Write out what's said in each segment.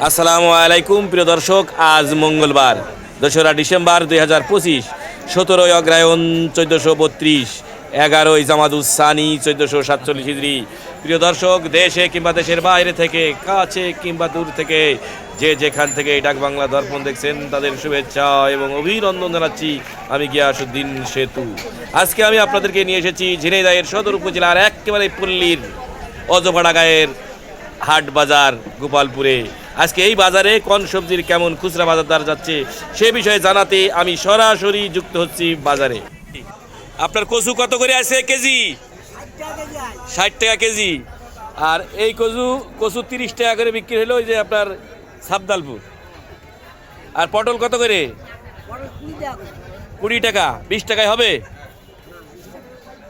আসসালামু আলাইকুম, প্রিয় দর্শক, আজ মঙ্গলবার, দোসরা ডিসেম্বর দুই হাজার পঁচিশ, সতেরোই অগ্রায়ণ চোদ্দোশো বত্রিশ, এগারোই জামাদুস সানি চোদ্দোশো সাতচল্লিশ হিজড়ি। প্রিয় দর্শক, দেশে কিংবা দেশের বাইরে থেকে, কাছে কিংবা দূর থেকে, যে যেখান থেকে ডাক বাংলা দর্পণ দেখছেন, তাদের শুভেচ্ছা এবং অভিনন্দন জানাচ্ছি আমি গিয়াসুদ্দিন সেতু। আজকে আমি আপনাদেরকে নিয়ে এসেছি ঝিনাইদহের সদর উপজেলার একেবারে পল্লীর অজপাড়া গায়ের হাট বাজার গোপালপুরে। আজকে এই বাজারে কোন সবজির কেমন খুচরা বাজারদার যাচ্ছে সে বিষয়ে জানাতে আমি সরাসরি যুক্ত হচ্ছি বাজারে। আপনার কচু কত করে আছে কেজি? ষাট টাকা কেজি। আর এই কচু কচু তিরিশ টাকা করে বিক্রি হলো ওই যে আপনার সাবদালপুর। আর পটল কত করে? কুড়ি টাকা। বিশ টাকায় হবে?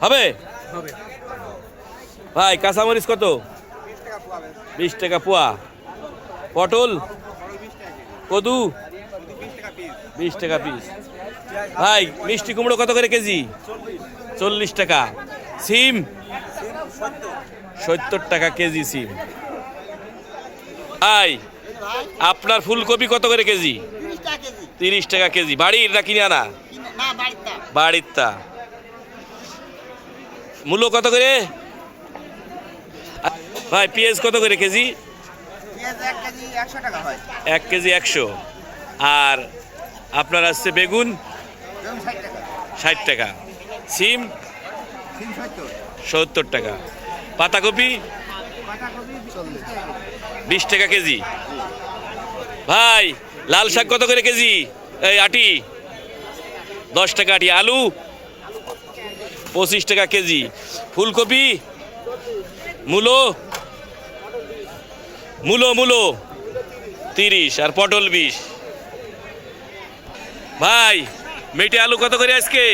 হবে? ভাই কাঁচামরিচ কত? বিশ টাকা পোয়া। পটল? কদু? বিশ টাকা পিস ভাই, মিষ্টি কুমড়ো কত করে কেজি? চল্লিশ টাকা। সিম? সত্তর টাকা কেজি সিম। ভাই, আপনার ফুলকপি কত করে কেজি? তিরিশ টাকা কেজি। বাড়ির না কিনে আনা? বাড়ির তা মূল্য কত করে? ভাই, পেঁয়াজ কত করে কেজি? এক কেজি একশো আর আপনার আসছে বেগুন ষাট টাকা। সিম সত্তর। টাকা। পাতাকপি বিশ টাকা কেজি। ভাই লাল শাক কত করে কেজি? এই আটি। দশ টাকা আটি। আলু পঁচিশ টাকা কেজি। ফুলকপি মূলো মূলো মূলো। তিরিশ আর পটল বিশ। ভাই মেটে আলু কত করে আজকে?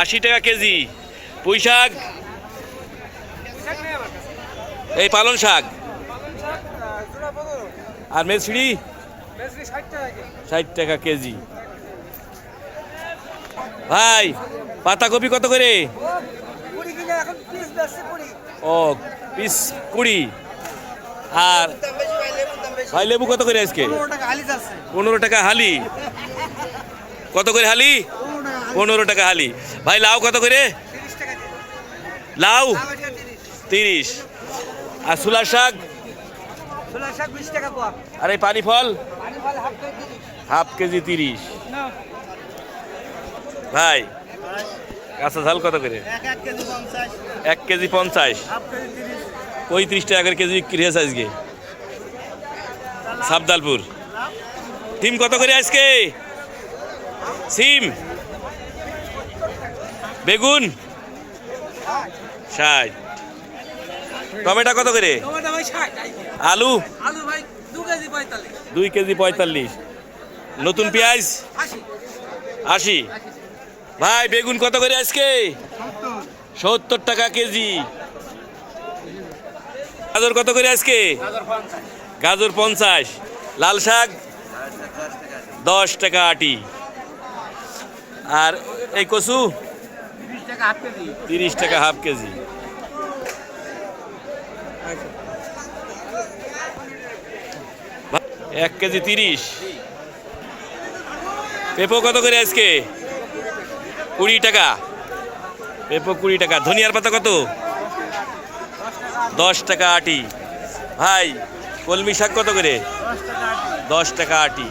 আশি টাকা কেজি। পুঁই শাক? এই পালন শাক। আর মেছড়ি ষাট টাকা কেজি। ভাই পাতাকপি কত করে? ও পিস কুড়ি। আর ভাই লেবু কত করে আজকে? পনেরো টাকা হালি? কত করে হালি? পনেরো টাকা হালি। ভাই লাউ কত করে? লাউ? তিরিশ। আর সুলার শাক? আর এই পানি ফল? হাফ কেজি তিরিশ। ভাই কাঁচা ঝাল কত করে? এক কেজি পঞ্চাশ। পঁয়ত্রিশ টাকা করে কেজি বিক্রি হয়েছে আজকে। সাবদালপুর। সিম কত করে আজকে? সিম। বেগুন। ষাট। টমেটো কত করে? আলু। দুই কেজি পঁয়তাল্লিশ। নতুন পেঁয়াজ। আশি। ভাই বেগুন কত করে আজকে? সত্তর টাকা কেজি। গাজর কত করে আজকে? গাজর পঞ্চাশ। লাল শাক? দশ টাকা আটি। আর এই কচু? তিরিশ টাকা হাফ কেজি। এক কেজি তিরিশ। পেঁপো কত করে আজকে? কুড়ি টাকা। পেঁপো কুড়ি টাকা। ধনিয়ার পাতা কত? দশ টাকা আটি। ভাই কলমি শাক কত করে? দশ টাকা আটি।